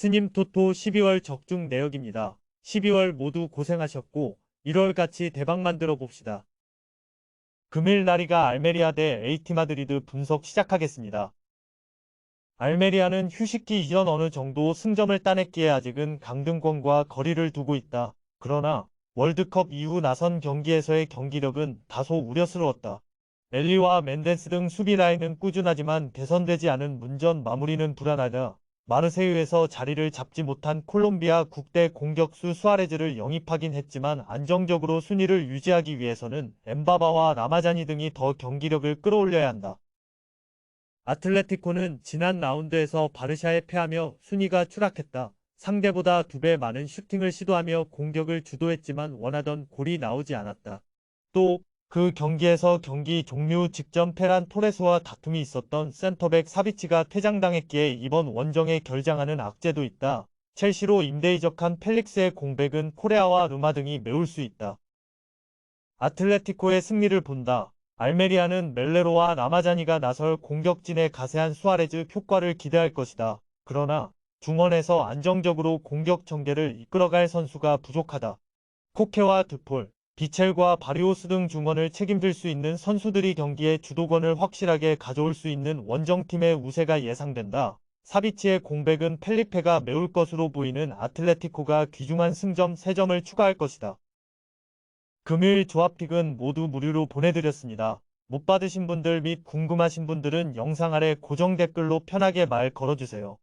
스님 토토 12월 적중 내역입니다. 12월 모두 고생하셨고 1월 같이 대박 만들어 봅시다. 금일 날이가 알메리아 대 에이티 마드리드 분석 시작하겠습니다. 알메리아는 휴식기 이전 어느 정도 승점을 따냈기에 아직은 강등권과 거리를 두고 있다. 그러나 월드컵 이후 나선 경기에서의 경기력은 다소 우려스러웠다. 엘리와 멘데스 등 수비 라인은 꾸준하지만 개선되지 않은 문전 마무리는 불안하다. 마르세유에서 자리를 잡지 못한 콜롬비아 국대 공격수 수아레즈를 영입하긴 했지만 안정적으로 순위를 유지하기 위해서는 엠바바와 라마자니 등이 더 경기력을 끌어올려야 한다. 아틀레티코는 지난 라운드에서 바르샤에 패하며 순위가 추락했다. 상대보다 두 배 많은 슈팅을 시도하며 공격을 주도했지만 원하던 골이 나오지 않았다. 또 그 경기에서 경기 종료 직전 페란 토레스와 다툼이 있었던 센터백 사비치가 퇴장당했기에 이번 원정에 결장하는 악재도 있다. 첼시로 임대 이적한 펠릭스의 공백은 코레아와 르마 등이 메울 수 있다. 아틀레티코의 승리를 본다. 알메리아는 멜레로와 라마자니가 나설 공격진의 가세한 수아레즈 효과를 기대할 것이다. 그러나 중원에서 안정적으로 공격 전개를 이끌어갈 선수가 부족하다. 코케와 드폴, 비첼과 바리오스 등 중원을 책임질 수 있는 선수들이 경기의 주도권을 확실하게 가져올 수 있는 원정팀의 우세가 예상된다. 사비치의 공백은 펠리페가 메울 것으로 보이는 아틀레티코가 귀중한 승점 3점을 추가할 것이다. 금요일 조합픽은 모두 무료로 보내드렸습니다. 못 받으신 분들 및 궁금하신 분들은 영상 아래 고정 댓글로 편하게 말 걸어주세요.